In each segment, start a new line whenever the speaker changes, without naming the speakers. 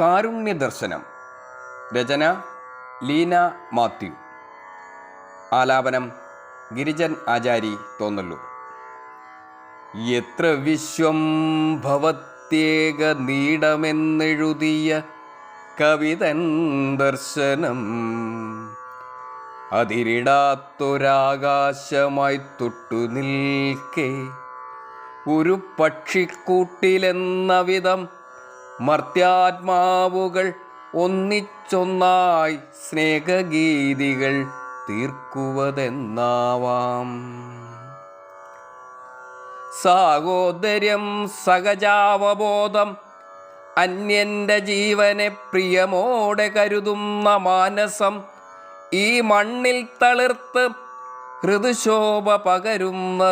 കാരുണ്യ ദർശനം. രചന ലീന മാത്യു. ആലാപനം ഗിരിജൻ ആചാരി തോന്നല്ലൂർ. എത്ര വിശ്വം ഭവത്യേക നീടമെന്നെഴുതിയ കവിതൻ ദർശനം. അതിരിടാത്തൊരാകാശമായി തൊട്ടു നിൽക്കേ. ഒരു പക്ഷിക്കൂട്ടിലെന്ന വിധം മർത്യാത്മാവുകൾ ഒന്നിച്ചൊന്നായി സ്നേഹഗീതികൾ തീർക്കുവതെന്നാവാം. സാഹോദര്യം സഹജാവബോധം അന്യന്റെ ജീവനെ പ്രിയമോടെ കരുതുന്ന മാനസം ഈ മണ്ണിൽ തളിർത്ത് ഹൃദുശോഭ പകരുന്നതെന്നാവാം.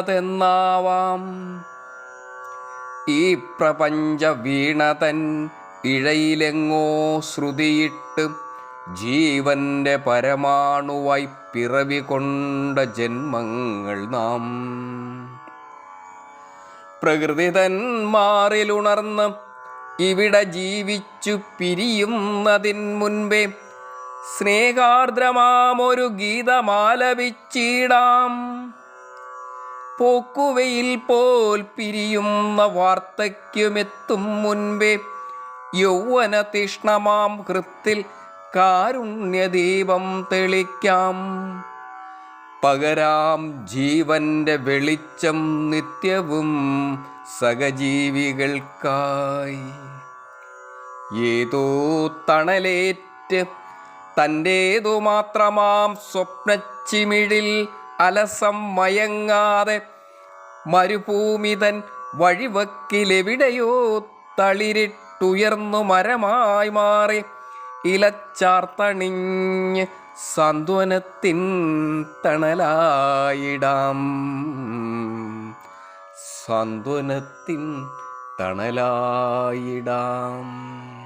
ഈ പ്രപഞ്ച വീണതൻ ഇഴയിലെങ്ങോ ശ്രുതിയിട്ട് ജീവന്റെ പരമാണുവായി പിറവി കൊണ്ട ജന്മങ്ങൾ നാം. പ്രകൃതി തന്മാറിലുണർന്ന് ഇവിടെ ജീവിച്ചു പിരിയുന്നതിൻ മുൻപേ സ്നേഹാർദ്രമാമൊരു ഗീതമാലപിച്ചിടാം. പോക്കുവയിൽ പോൽ പിരിയുന്ന വാർത്തയ്ക്കുമെത്തും മുൻപേ യൗവന തീഷ്ണമാം ഹൃത്തിൽ കാരുണ്യദീപം തെളിക്കാം. പകരാം ജീവന്റെ വെളിച്ചം നിത്യവും സഹജീവികൾക്കായി. ഏതോ തണലേറ്റ് തന്റേതു മാത്രമാം സ്വപ്നച്ചിമിഴിൽ അലസം മയങ്ങാതെ മരുഭൂമിതൻ വഴിവക്കിലെവിടെയോ തളിരിട്ടുയർന്നു മരമായി മാറി ഇലച്ചാർത്തണിഞ്ഞ് സാന്ത്വനത്തിൻ തണലായിടാം. സാന്ത്വനത്തിൻ തണലായിടാം.